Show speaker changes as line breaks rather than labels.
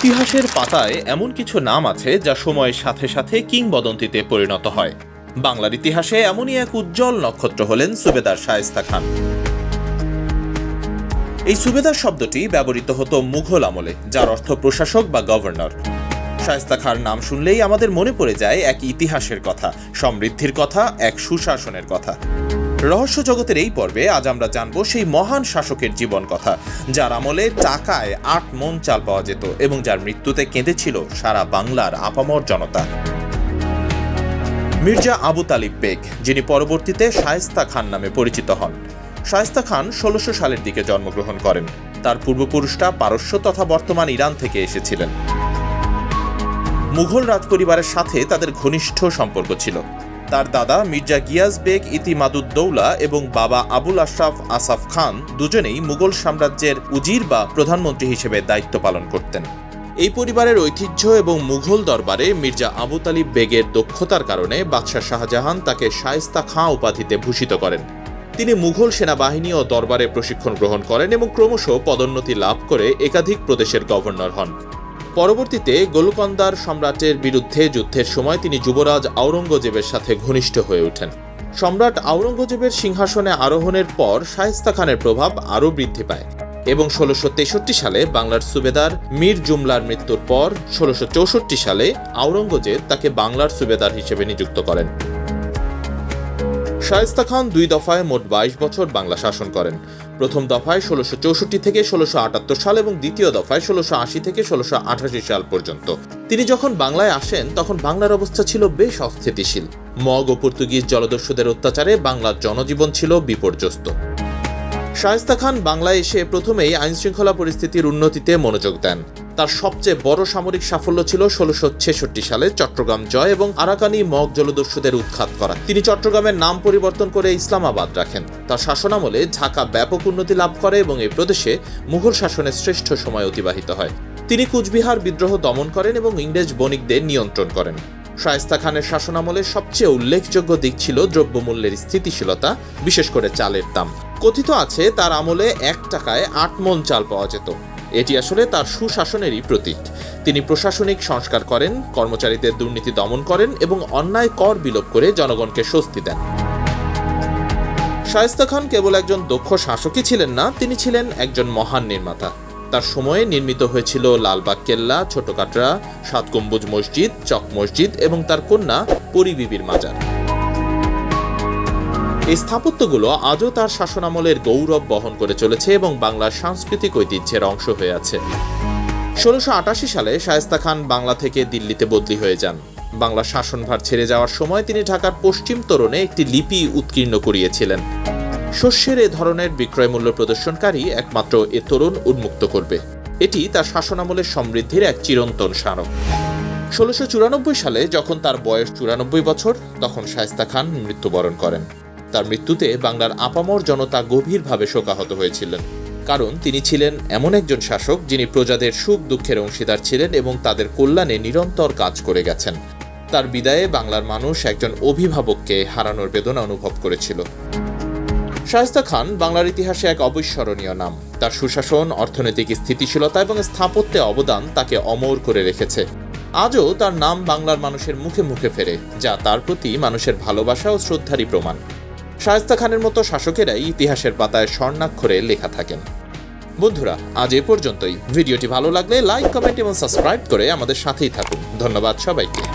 ইতিহাসের পাতায় এমন কিছু নাম আছে যা সময়ের সাথে সাথে কিংবদন্তিতে পরিণত হয়। বাংলার ইতিহাসে এমনই এক উজ্জ্বল নক্ষত্র হলেন সুবেদার শায়েস্তা খান। এই সুবেদার শব্দটি ব্যবহৃত হতো মুঘল আমলে, যার অর্থ প্রশাসক বা গভর্নর। শায়েস্তা খার নাম শুনলেই আমাদের মনে পড়ে যায় এক ইতিহাসের কথা, সমৃদ্ধির কথা, এক সুশাসনের কথা। রহস্য জগতের এই পর্বে আজ আমরা জানব সেই মহান শাসকের জীবন কথা, যার আমলে টাকায় আট মন চাল পাওয়া যেত এবং যার মৃত্যুতে কেঁদেছিল সারা বাংলার আপামর জনতা। মির্জা আবু তালিব বেগ, যিনি পরবর্তীতে শায়েস্তা খান নামে পরিচিত হন। শায়েস্তা খান ষোলোশো সালের দিকে জন্মগ্রহণ করেন। তার পূর্বপুরুষরা পারস্য তথা বর্তমান ইরান থেকে এসেছিলেন। মুঘল রাজপরিবারের সাথে তাদের ঘনিষ্ঠ সম্পর্ক ছিল। তার দাদা মির্জা গিয়াস বেগ ইতিমাদুদ্দৌলা এবং বাবা আবুল আশরাফ আসাফ খান দুজনেই মুঘল সাম্রাজ্যের উজির বা প্রধানমন্ত্রী হিসেবে দায়িত্ব পালন করতেন। এই পরিবারের ঐতিহ্য এবং মুঘল দরবারে মির্জা আবু তালিব বেগের দক্ষতার কারণে বাদশাহ শাহজাহান তাকে শায়েস্তা খাঁ উপাধিতে ভূষিত করেন। তিনি মুঘল সেনাবাহিনী ও দরবারে প্রশিক্ষণ গ্রহণ করেন এবং ক্রমশ পদোন্নতি লাভ করে একাধিক প্রদেশের গভর্নর হন। পরবর্তীতে গোলকন্দার সম্রাটের বিরুদ্ধে যুদ্ধের সময় তিনি যুবরাজ আওরঙ্গজেবের সাথে ঘনিষ্ঠ হয়ে ওঠেন। সম্রাট আওরঙ্গজেবের সিংহাসনে আরোহণের পর শায়েস্তা খানের প্রভাব আরও বৃদ্ধি পায় এবং ষোলোশো তেষট্টি সালে বাংলার সুবেদার মীর জুমলার মৃত্যুর পর ষোলোশো চৌষট্টি সালে আওরঙ্গজেব তাকে বাংলার সুবেদার হিসেবে নিযুক্ত করেন। শায়েস্তা খান দুই দফায় মোট বাইশ বছর বাংলা শাসন করেন। প্রথম দফায় ষোলোশো চৌষট্টি থেকে ষোলোশো আটাত্তর সাল এবং দ্বিতীয় দফায় ষোলোশো আশি থেকে ষোলোশো আঠাশি সাল পর্যন্ত। তিনি যখন বাংলায় আসেন, তখন বাংলার অবস্থা ছিল বেশ অস্থিতিশীল। মগ ও পর্তুগিজ জলদস্যুদের অত্যাচারে বাংলার জনজীবন ছিল বিপর্যস্ত। শায়েস্তা খান বাংলায় এসে প্রথমেই আইনশৃঙ্খলা পরিস্থিতির উন্নতিতে মনোযোগ দেন। তার সবচেয়ে বড় সামরিক সাফল্য ছিল ষোলোশো ছেষট্টি সালে চট্টগ্রাম জয় এবং আরাকানি মগ জলদস্যুদের উৎখাত করা। তিনি চট্টগ্রামের নাম পরিবর্তন করে ইসলামাবাদ রাখেন। তার শাসনামলে ঢাকা ব্যাপক উন্নতি লাভ করে এবং এই প্রদেশে মুঘল শাসনের শ্রেষ্ঠ সময় অতিবাহিত হয়। তিনি কুচবিহার বিদ্রোহ দমন করেন এবং ইংরেজ বণিকদের নিয়ন্ত্রণ করেন। শায়েস্তা খানের শাসনামলে সবচেয়ে উল্লেখযোগ্য দিক ছিল দ্রব্যমূল্যের স্থিতিশীলতা, বিশেষ করে চালের দাম। কথিত আছে, তার আমলে এক টাকায় আট মন চাল পাওয়া যেত। এটি আসলে তার সুশাসনেরই প্রতীক। তিনি প্রশাসনিক সংস্কার করেন, কর্মচারীদের দুর্নীতি দমন করেন এবং অন্যায় কর বিলোপ করে জনগণকে স্বস্তি দেন। শায়েস্তা খান কেবল একজন দক্ষ শাসকই ছিলেন না, তিনি ছিলেন একজন মহান নির্মাতা। তার সময়ে নির্মিত হয়েছিল লালবাগ কেল্লা ছোট কাটরা সাত গম্বুজ মসজিদ, চক মসজিদ এবং তার কন্যা পরিবিবির মাজার। এই স্থাপত্যগুলো আজও তার শাসনামলের গৌরব বহন করে চলেছে এবং বাংলার সাংস্কৃতিক ঐতিহ্যের অংশ হয়ে আছে। ষোলোশো আটাশি সালে শায়েস্তা খান বাংলা থেকে দিল্লিতে বদলি হয়ে যান। বাংলা শাসনভার ছেড়ে যাওয়ার সময় তিনি ঢাকার পশ্চিম তোরণে একটি লিপি উৎকীর্ণ করিয়েছিলেন। শস্যের এ ধরনের বিক্রয় মূল্য প্রদর্শনকারী একমাত্র এ তরুণ উন্মুক্ত করবে। এটি তার শাসনামলের সমৃদ্ধির এক চিরন্তন স্মারক। ষোলোশো চুরানব্বই সালে যখন তার বয়স চুরানব্বই বছর, তখন শায়েস্তা খান মৃত্যুবরণ করেন। তার মৃত্যুতে বাংলার আপামর জনতা গভীরভাবে শোকাহত হয়েছিলেন। কারণ তিনি ছিলেন এমন একজন শাসক যিনি প্রজাদের সুখ দুঃখের অংশীদার ছিলেন এবং তাদের কল্যাণে নিরন্তর কাজ করে গেছেন। তার বিদায়ে বাংলার মানুষ একজন অভিভাবককে হারানোর বেদনা অনুভব করেছিল। শায়েস্তা খান বাংলার ইতিহাসে এক অবিস্মরণীয় নাম। তার সুশাসন, অর্থনৈতিক স্থিতিশীলতা এবং স্থাপত্যে অবদান তাকে অমর করে রেখেছে। আজও তার নাম বাংলার মানুষের মুখে মুখে ফেরে, যা তার প্রতি মানুষের ভালোবাসা ও শ্রদ্ধারই প্রমাণ। শায়েস্তা খানের মতো শাসকেরাই ইতিহাসের পাতায় স্বর্ণাক্ষরে লেখা থাকেন। বন্ধুরা, আজ এ পর্যন্তই। ভিডিওটি ভালো লাগলে লাইক, কমেন্ট এবং সাবস্ক্রাইব করে আমাদের সাথেই থাকুন। ধন্যবাদ সবাইকে।